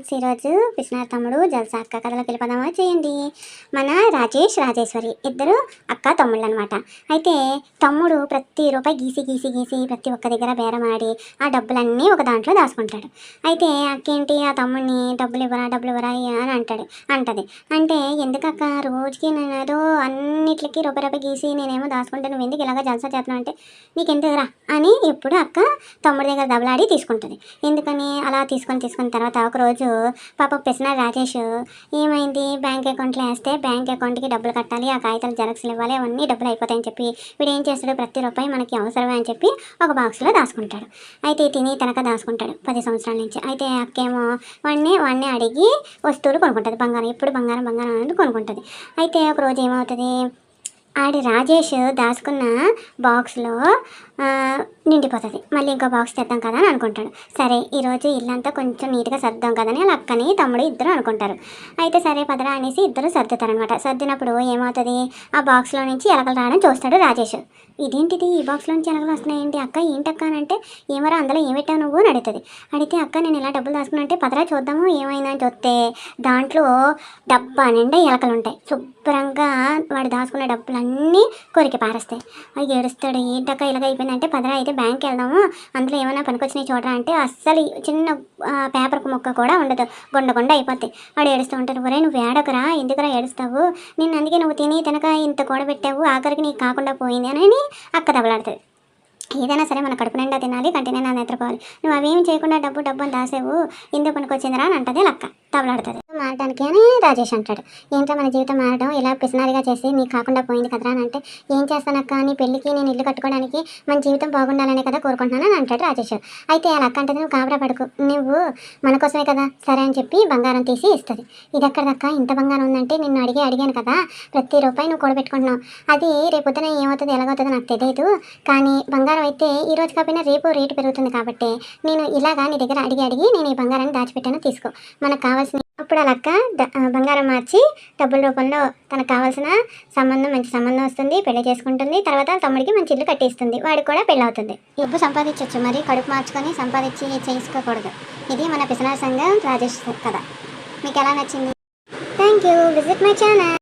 Friends ఈరోజు విశ్వనాథ్ తమ్ముడు జల్సా అక్క కథలోకి వెళ్ళిపోదామా చేయండి. మన రాజేష్ రాజేశ్వరి ఇద్దరు అక్క తమ్ముళ్ళు అనమాట అయితే తమ్ముడు ప్రతి రూపాయి గీసి గీసి గీసి ప్రతి ఒక్క దగ్గర బేరమాడి ఆ డబ్బులన్నీ ఒక దాంట్లో దాచుకుంటాడు. అయితే అక్క ఏంటి ఆ తమ్ముడిని డబ్బులు ఇవ్వరా డబ్బులు ఇవ్వరా అని అంటాడు అంటది. అంటే ఎందుకక్క? రోజుకి నేను ఏదో అన్నిటికీ రూపాయి రూపాయి గీసి నేనేమో దాచుకుంటాను నువ్వు ఎందుకు ఇలాగ జల్సా చేస్తున్నావు అంటే నీకు ఎందుకురా అని ఎప్పుడు అక్క తమ్ముడి దగ్గర దెబ్బలాడి తీసుకుంటుంది. ఎందుకని? అలా తీసుకొని తీసుకున్న తర్వాత ఒకరోజు పాప పెసిన రాజేష్ ఏమైంది? బ్యాంక్ అకౌంట్లో వేస్తే బ్యాంక్ అకౌంట్కి డబ్బులు కట్టాలి ఆ కాగితాలు జెరాక్స్లు ఇవ్వాలి అవన్నీ డబ్బులు అయిపోతాయని చెప్పి వీడు ఏం చేస్తాడు? ప్రతి రూపాయి మనకి అవసరమే అని చెప్పి ఒక బాక్స్లో దాచుకుంటాడు. అయితే తిని తనక దాచుకుంటాడు పది సంవత్సరాల నుంచి. అయితే అక్కేమో వాడిని వాడిని అడిగి వస్తువులు కొనుక్కుంటుంది. బంగారం ఎప్పుడు బంగారం బంగారం అనేది కొనుక్కుంటుంది. అయితే ఒకరోజు ఏమవుతుంది? ఆడి రాజేష్ దాచుకున్న బాక్స్లో నిండిపోతుంది. మళ్ళీ ఇంకో బాక్స్ తెద్దాం కదా అని అనుకుంటాడు. సరే ఈరోజు ఇల్లంతా కొంచెం నీట్గా సర్దాం కదని వాళ్ళ అక్కని తమ్ముడు ఇద్దరు అనుకుంటారు. అయితే సరే పదరా అనేసి ఇద్దరు సర్దుతారనమాట సర్దినప్పుడు ఏమవుతుంది? ఆ బాక్స్లో నుంచి ఎలకలు రావడం చూస్తాడు రాజేష్. ఇదేంటిది? ఈ బాక్స్లో నుంచి ఎలకలు వస్తున్నాయండి అక్క ఏంటక్క అని అంటే ఏమరా అందులో ఏం పెట్టావు నువ్వు అని అడుగుతుంది. అడిగితే అక్క నేను ఇలా డబ్బులు దాచుకున్నా అంటే పదరా చూద్దాము ఏమైందా అని చూస్తే దాంట్లో డబ్బా నిండా ఎలకలు ఉంటాయి. శుభ్రంగా వాడు దాచుకున్న డబ్బులన్నీ కొరికి పారేస్తాయి. అది ఏడుస్తాడు ఏంటక్క ఇలాగ అయిపోయిందంటే పదరా అయితే బ్యాంక్కి వెళ్దాము. అందులో ఏమైనా పనికొచ్చినాయి చూడరా అంటే అస్సలు చిన్న ఆ, పేపర్ ముక్క కూడా ఉండదు. గుండ గుండ అయిపోతాయి వాడు ఏడుస్తూ ఉంటాడు ఒరే నువ్వు ఏడకరా? ఎందుకురా ఏడుస్తావు? నేను అందుకే నువ్వు తిని తినక ఇంత కూడబెట్టావు ఆఖరికి నీకు కాకుండా పోయింది అని అక్క దెబ్బలాడుతుంది ఏదైనా సరే మన కడుపు నిండా తినాలి కంటి నిండా నిద్రపోవాలి. నువ్వు అవేం చేయకుండా డబ్బు డబ్బు అని దాసేవు. ఎందుకు పనికొచ్చిందిరా అని అంటది లక్క. తబలాడుతుంది. మారడానికి అని రాజేష్ అంటాడు. ఏంటో మన జీవితం మారడం? ఇలా పిసినారిగా చేసి నీకు కాకుండా పోయింది కదరా అని అంటే ఏం చేస్తానక్క? నీ పెళ్ళికి నేను ఇల్లు కట్టుకోవడానికి మన జీవితం బాగుండాలనే కదా కోరుకుంటున్నాను అని అంటాడు రాజేష్. అయితే అలా అక్క అంటే నువ్వు కాబరా పడుకు. నువ్వు మన కోసమే కదా? సరే అని చెప్పి బంగారం తీసి ఇస్తుంది. ఇది ఎక్కడదక్క? ఇంత బంగారం ఉందంటే నిన్ను అడిగి అడిగాను కదా? ప్రతి రూపాయి నువ్వు కూడబెట్టుకుంటున్నావు. అది రేపొద్దున ఏమవుతుంది ఎలాగవుతుందో నాకు తెలియదు కానీ బంగారం అయితే ఈ రోజు కాకపోయినా రేపు రేటు పెరుగుతుంది కాబట్టి నేను ఇలాగా నీ దగ్గర అడిగి అడిగి నేను ఈ బంగారాన్ని దాచిపెట్టాను తీసుకో. మనకు కావాల్సిన అప్పుడు అలా అక్క బంగారం మార్చి డబ్బుల రూపంలో తనకు కావాల్సిన సంబంధం మంచి సంబంధం వస్తుంది పెళ్ళి చేసుకుంటుంది తర్వాత తమ్ముడికి మంచి ఇల్లు కట్టేస్తుంది వాడికి కూడా పెళ్ళి అవుతుంది డబ్బు సంపాదించవచ్చు మరి కడుపు మార్చుకొని సంపాదించి చేసుకోకూడదు ఇది మన పిసనార్ సంఘం రాజేష్ కథ. మీకు ఎలా నచ్చింది? Thank you visit my channel